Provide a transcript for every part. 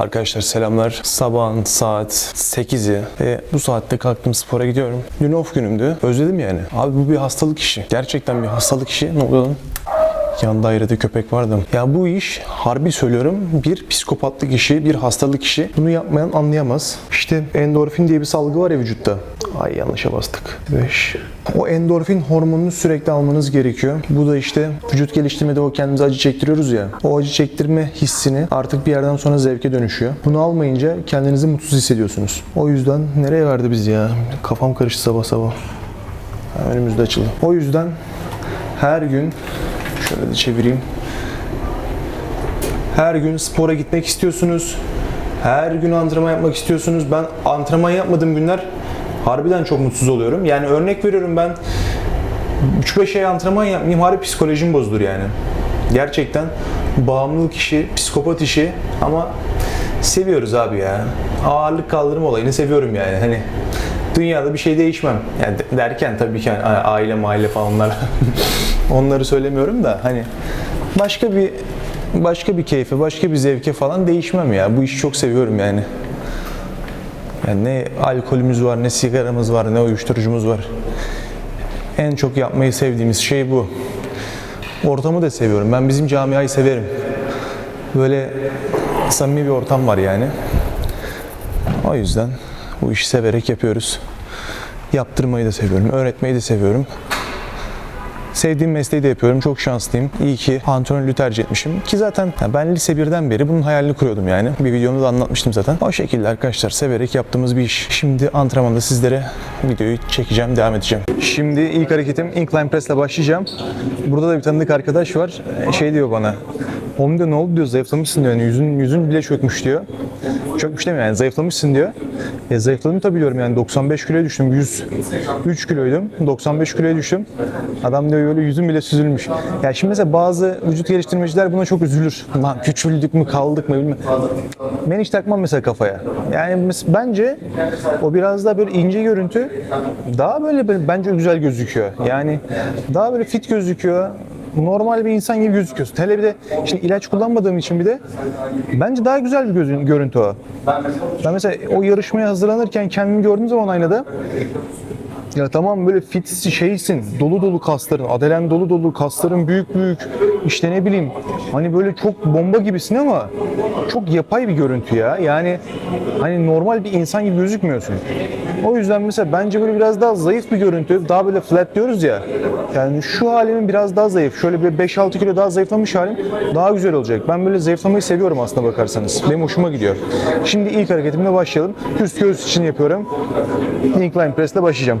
Arkadaşlar selamlar. Sabahın saat 8'i ve bu saatte kalktım spora gidiyorum. Dün off günümdü. Özledim yani. Abi bu bir hastalık işi. Gerçekten bir hastalık işi. Ne oluyor lan? Yan dairede köpek vardı. Ya bu iş harbi söylüyorum bir psikopatlık işi, bir hastalık işi. Bunu yapmayan anlayamaz. İşte endorfin diye bir salgı var ya vücutta. Ay yanlışa bastık. 5. O endorfin hormonunu sürekli almanız gerekiyor. Bu da işte vücut geliştirmede o kendimize acı çektiriyoruz ya. O acı çektirme hissini artık bir yerden sonra zevke dönüşüyor. Bunu almayınca kendinizi mutsuz hissediyorsunuz. O yüzden nereye verdi biz ya? Kafam karıştı sabah sabah. Önümüzde açıldı. O yüzden her gün şöyle de çevireyim. Her gün spora gitmek istiyorsunuz. Her gün antrenman yapmak istiyorsunuz. Ben antrenman yapmadığım günler harbiden çok mutsuz oluyorum. Yani örnek veriyorum ben 3-5 ay antrenman yapmayayım harbi psikolojim bozulur yani. Gerçekten bağımlılık işi, psikopat işi ama seviyoruz abi ya. Ağırlık kaldırma olayını seviyorum yani. Hani dünyada bir şey değişmem. Yani de- derken tabii ki a- aile maile falan onlar onları söylemiyorum da hani başka bir başka bir keyfe, başka bir zevke falan değişmem ya. Bu işi çok seviyorum yani. Yani ne alkolümüz var, ne sigaramız var, ne uyuşturucumuz var. En çok yapmayı sevdiğimiz şey bu. Ortamı da seviyorum. Ben bizim camiayı severim. Böyle samimi bir ortam var yani. O yüzden bu işi severek yapıyoruz. Yaptırmayı da seviyorum, öğretmeyi de seviyorum. Sevdiğim mesleği de yapıyorum. Çok şanslıyım. İyi ki antrenörlüğü tercih etmişim. Ki zaten ben lise 1'den beri bunun hayalini kuruyordum yani. Bir videomda da anlatmıştım zaten. O şekilde arkadaşlar severek yaptığımız bir iş. Şimdi antrenmanda sizlere videoyu çekeceğim, devam edeceğim. Şimdi ilk hareketim incline press ile başlayacağım. Burada da bir tanıdık arkadaş var. Ee, Şey diyor bana. Oğlum diyor ne oldu diyor zayıflamışsın diyor. Yani yüzün, yüzün bile çökmüş diyor. Çökmüş demiyor yani zayıflamışsın diyor. E zayıfladım tabii diyorum yani 95 kiloya düştüm. 103 kiloydum. 95 kiloya düştüm. Adam diyor böyle yüzüm bile süzülmüş. Ya şimdi mesela bazı vücut geliştirmeciler buna çok üzülür. Lan küçüldük mü kaldık mı bilmem. Ben hiç takmam mesela kafaya. Yani bence o biraz daha böyle ince görüntü daha böyle bence güzel gözüküyor. Yani daha böyle fit gözüküyor normal bir insan gibi gözüküyorsun. Hele bir de şimdi ilaç kullanmadığım için bir de bence daha güzel bir gözün, görüntü o. Ben mesela o yarışmaya hazırlanırken kendimi gördüğüm zaman aynada ya tamam böyle fit şeysin, dolu dolu kasların, adelen dolu dolu kasların büyük büyük işte ne bileyim hani böyle çok bomba gibisin ama çok yapay bir görüntü ya. Yani hani normal bir insan gibi gözükmüyorsun. O yüzden mesela bence böyle biraz daha zayıf bir görüntü, daha böyle flat diyoruz ya. Yani şu halimin biraz daha zayıf, şöyle bir 5-6 kilo daha zayıflamış halim daha güzel olacak. Ben böyle zayıflamayı seviyorum aslında bakarsanız. Benim hoşuma gidiyor. Şimdi ilk hareketimle başlayalım. Üst göğüs için yapıyorum. Incline press ile başlayacağım.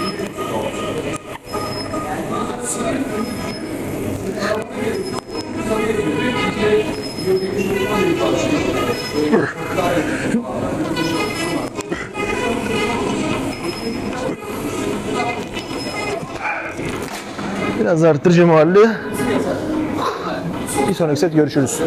Biraz arttıracağım ağırlığı. Bir sonraki set görüşürüz.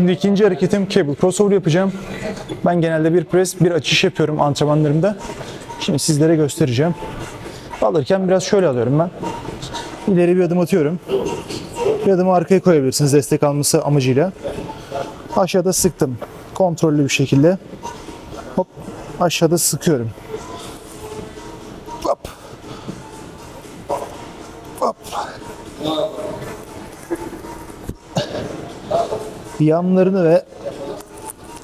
Şimdi ikinci hareketim cable crossover yapacağım. Ben genelde bir press, bir açış yapıyorum antrenmanlarımda. Şimdi sizlere göstereceğim. Alırken biraz şöyle alıyorum ben. İleri bir adım atıyorum. Bir adımı arkaya koyabilirsiniz destek alması amacıyla. Aşağıda sıktım. Kontrollü bir şekilde. Hop aşağıda sıkıyorum. Yanlarını ve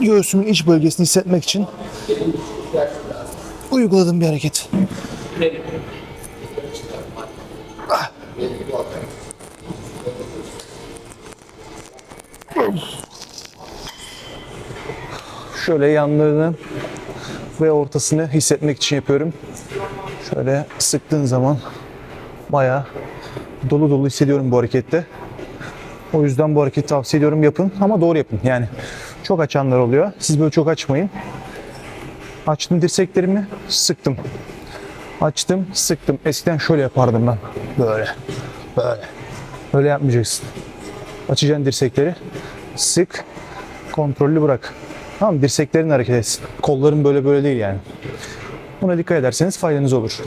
göğsümün iç bölgesini hissetmek için uyguladığım bir hareket. Şöyle yanlarını ve ortasını hissetmek için yapıyorum. Şöyle sıktığın zaman bayağı dolu dolu hissediyorum bu harekette. O yüzden bu hareketi tavsiye ediyorum yapın ama doğru yapın. Yani çok açanlar oluyor. Siz böyle çok açmayın. Açtım dirseklerimi, sıktım. Açtım, sıktım. Eskiden şöyle yapardım ben. Böyle, böyle. Öyle yapmayacaksın. Açacaksın dirsekleri. Sık, kontrollü bırak. Tamam? Dirseklerin hareket etsin. Kolların böyle böyle değil yani. Buna dikkat ederseniz faydanız olur.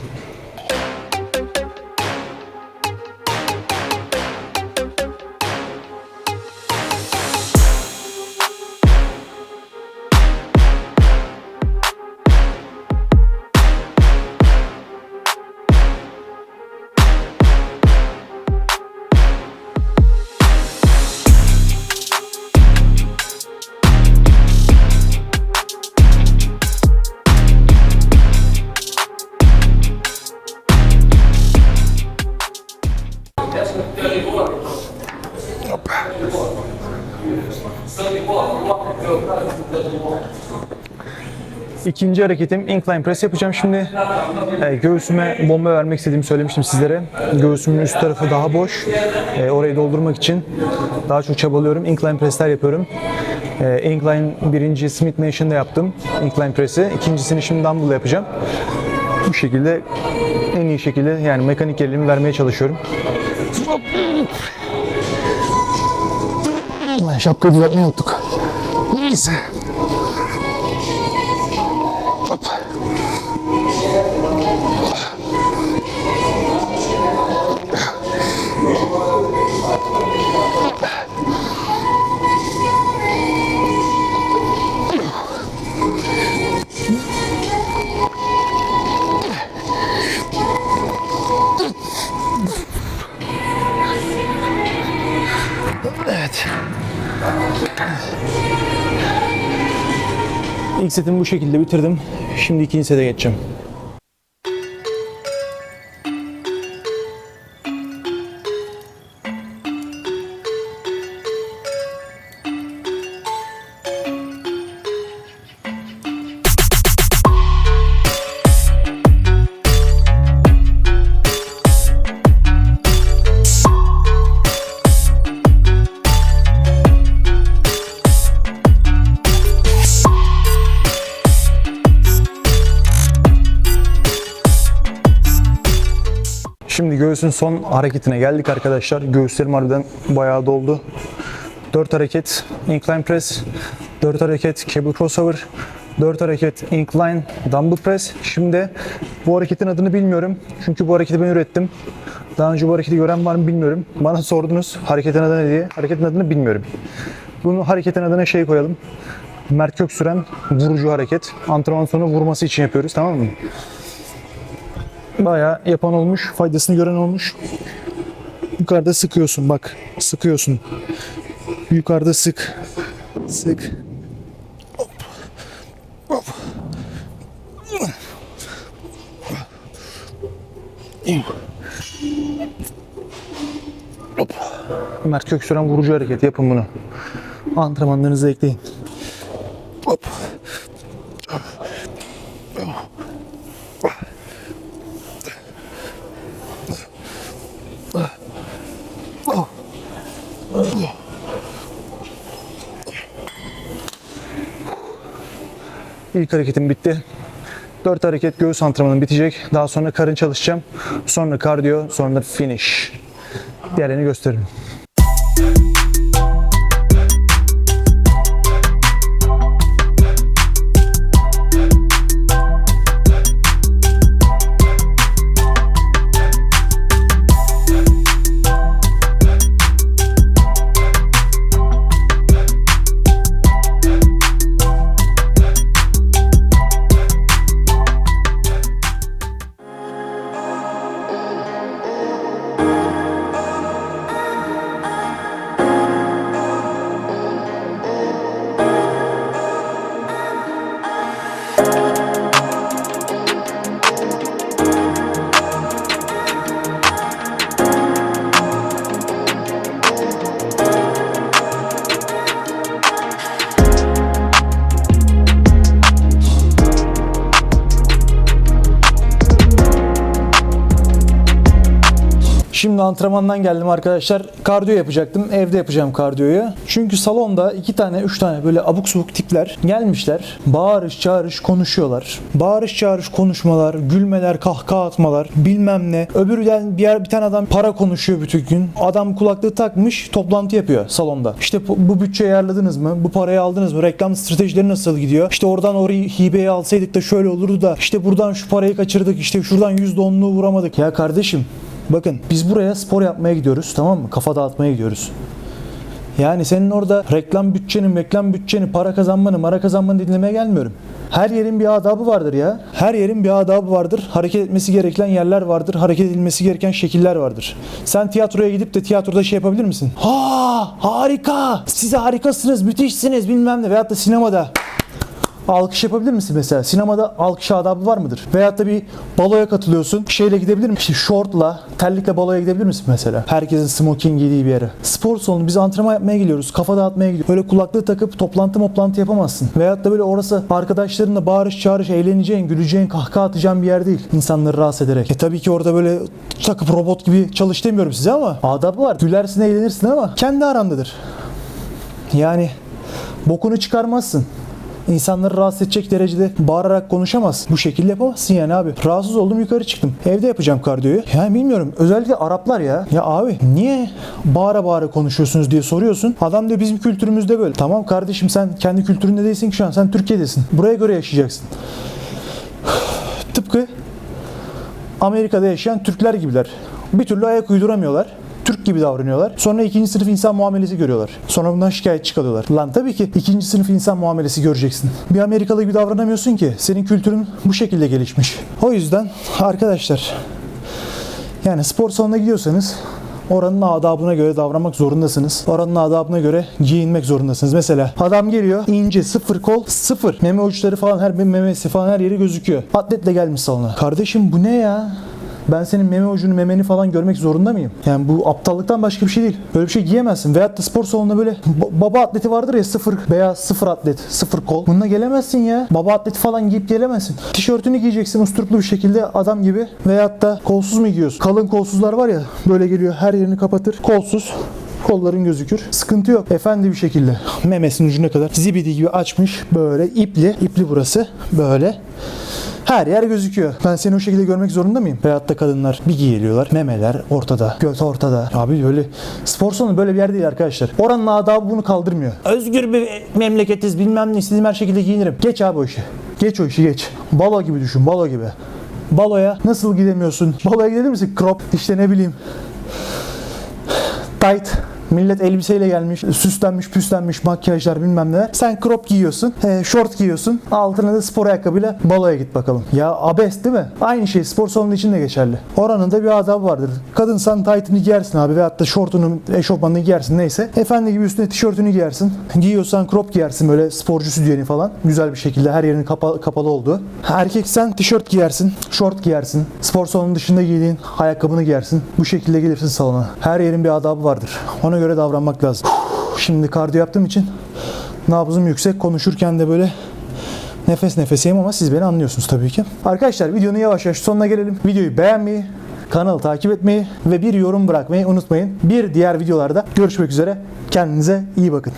İkinci hareketim incline press yapacağım şimdi. Ee, göğsüme bomba vermek istediğimi söylemiştim sizlere. Göğsümün üst tarafı daha boş. Ee, orayı doldurmak için daha çok çabalıyorum. Incline pressler yapıyorum. Ee, incline birinci Smith Nation'da yaptım. Incline press'i. İkincisini şimdi dumbbell yapacağım. Bu şekilde en iyi şekilde yani mekanik gerilimi vermeye çalışıyorum. Şapkayı düzeltmeyi unuttuk. Neyse. İlk setimi bu şekilde bitirdim. Şimdi ikinci sete geçeceğim. Göğsün son hareketine geldik arkadaşlar. Göğüslerim harbiden bayağı doldu. 4 hareket incline press, 4 hareket cable crossover, 4 hareket incline dumbbell press. Şimdi bu hareketin adını bilmiyorum. Çünkü bu hareketi ben ürettim. Daha önce bu hareketi gören var mı bilmiyorum. Bana sordunuz hareketin adı ne diye. Hareketin adını bilmiyorum. Bunu hareketin adına şey koyalım. Mert Köksüren vurucu hareket. Antrenman sonu vurması için yapıyoruz tamam mı? Bayağı yapan olmuş, faydasını gören olmuş. Yukarıda sıkıyorsun bak, sıkıyorsun. Yukarıda sık. Sık. Hop. Hop. Hop. Mert Köksüren vurucu hareket yapın bunu. Antrenmanlarınıza ekleyin. Hop. İlk hareketim bitti. 4 hareket göğüs antrenmanım bitecek. Daha sonra karın çalışacağım. Sonra kardiyo, sonra finish. Diğerlerini gösteririm. Şimdi antrenmandan geldim arkadaşlar. Kardiyo yapacaktım. Evde yapacağım kardiyoyu. Çünkü salonda iki tane, üç tane böyle abuk subuk tipler gelmişler. Bağırış çağırış konuşuyorlar. Bağırış çağırış konuşmalar, gülmeler, kahkaha atmalar, bilmem ne. Öbürüden bir, yer, bir tane adam para konuşuyor bütün gün. Adam kulaklığı takmış, toplantı yapıyor salonda. İşte bu, bu bütçeyi ayarladınız mı? Bu parayı aldınız mı? Reklam stratejileri nasıl gidiyor? İşte oradan orayı hibeye alsaydık da şöyle olurdu da işte buradan şu parayı kaçırdık. işte şuradan %10'unu vuramadık. Ya kardeşim bakın biz buraya spor yapmaya gidiyoruz tamam mı? Kafa dağıtmaya gidiyoruz. Yani senin orada reklam bütçenin, reklam bütçenin, para kazanmanı, mara kazanmanı dinlemeye gelmiyorum. Her yerin bir adabı vardır ya. Her yerin bir adabı vardır. Hareket etmesi gereken yerler vardır. Hareket edilmesi gereken şekiller vardır. Sen tiyatroya gidip de tiyatroda şey yapabilir misin? Ha harika! Siz harikasınız, müthişsiniz bilmem ne. Veyahut da sinemada alkış yapabilir misin mesela? Sinemada alkış adabı var mıdır? Veyahut da bir baloya katılıyorsun. Şeyle gidebilir misin? İşte şortla, terlikle baloya gidebilir misin mesela? Herkesin smoking giydiği bir yere. Spor salonu biz antrenman yapmaya geliyoruz. Kafa dağıtmaya gidiyoruz. Öyle kulaklığı takıp toplantı moplantı yapamazsın. Veyahut da böyle orası arkadaşlarınla bağırış çağırış eğleneceğin, güleceğin, kahkaha atacağın bir yer değil. İnsanları rahatsız ederek. E tabii ki orada böyle takıp robot gibi çalış demiyorum size ama adabı var. Gülersin eğlenirsin ama kendi arandadır. Yani bokunu çıkarmazsın. İnsanları rahatsız edecek derecede bağırarak konuşamaz. Bu şekilde yapamazsın yani abi. Rahatsız oldum yukarı çıktım. Evde yapacağım kardiyoyu. Yani bilmiyorum. Özellikle Araplar ya. Ya abi niye bağıra bağıra konuşuyorsunuz diye soruyorsun. Adam diyor bizim kültürümüzde böyle. Tamam kardeşim sen kendi kültüründe değilsin ki şu an. Sen Türkiye'desin. Buraya göre yaşayacaksın. Tıpkı Amerika'da yaşayan Türkler gibiler. Bir türlü ayak uyduramıyorlar. Türk gibi davranıyorlar. Sonra ikinci sınıf insan muamelesi görüyorlar. Sonra bundan şikayetçi kalıyorlar. Lan tabii ki ikinci sınıf insan muamelesi göreceksin. Bir Amerikalı gibi davranamıyorsun ki. Senin kültürün bu şekilde gelişmiş. O yüzden arkadaşlar yani spor salonuna gidiyorsanız oranın adabına göre davranmak zorundasınız. Oranın adabına göre giyinmek zorundasınız. Mesela adam geliyor ince sıfır kol sıfır. Meme uçları falan her memesi falan her yeri gözüküyor. Atletle gelmiş salona. Kardeşim bu ne ya? Ben senin meme ucunu memeni falan görmek zorunda mıyım? Yani bu aptallıktan başka bir şey değil. Böyle bir şey giyemezsin. Veyahut da spor salonunda böyle ba- baba atleti vardır ya sıfır veya sıfır atlet, sıfır kol. Bununla gelemezsin ya. Baba atleti falan giyip gelemezsin. Tişörtünü giyeceksin usturuplu bir şekilde adam gibi. Veyahut da kolsuz mu giyiyorsun? Kalın kolsuzlar var ya böyle geliyor her yerini kapatır. Kolsuz. Kolların gözükür. Sıkıntı yok. Efendi bir şekilde memesinin ucuna kadar zibidi gibi açmış. Böyle ipli. ipli burası. Böyle. Her yer gözüküyor. Ben seni o şekilde görmek zorunda mıyım? Veyahut da kadınlar bir giyiliyorlar. Memeler ortada. Göt ortada. Abi böyle spor salonu böyle bir yer değil arkadaşlar. Oranın adabı bunu kaldırmıyor. Özgür bir memleketiz bilmem ne istediğim her şekilde giyinirim. Geç abi o işi. Geç o işi geç. Balo gibi düşün balo gibi. Baloya nasıl gidemiyorsun? Baloya gidebilir misin? Crop işte ne bileyim. Tight. Millet elbiseyle gelmiş, süslenmiş, püslenmiş, makyajlar bilmem neler. Sen crop giyiyorsun, e, short giyiyorsun. Altına da spor ayakkabıyla baloya git bakalım. Ya abes değil mi? Aynı şey spor salonu için de geçerli. Oranın da bir adabı vardır. Kadınsan tight'ını giyersin abi veyahut da şortunu, eşofmanını giyersin neyse. Efendi gibi üstüne tişörtünü giyersin. Giyiyorsan crop giyersin böyle sporcu sütyeni falan. Güzel bir şekilde her yerin kapa- kapalı olduğu. Erkeksen tişört giyersin, short giyersin. Spor salonunun dışında giydiğin ayakkabını giyersin. Bu şekilde gelirsin salona. Her yerin bir adabı vardır. Ona göre davranmak lazım. Şimdi kardiyo yaptığım için nabzım yüksek. Konuşurken de böyle nefes nefeseyim ama siz beni anlıyorsunuz tabii ki. Arkadaşlar videonun yavaş yavaş sonuna gelelim. Videoyu beğenmeyi, kanalı takip etmeyi ve bir yorum bırakmayı unutmayın. Bir diğer videolarda görüşmek üzere. Kendinize iyi bakın.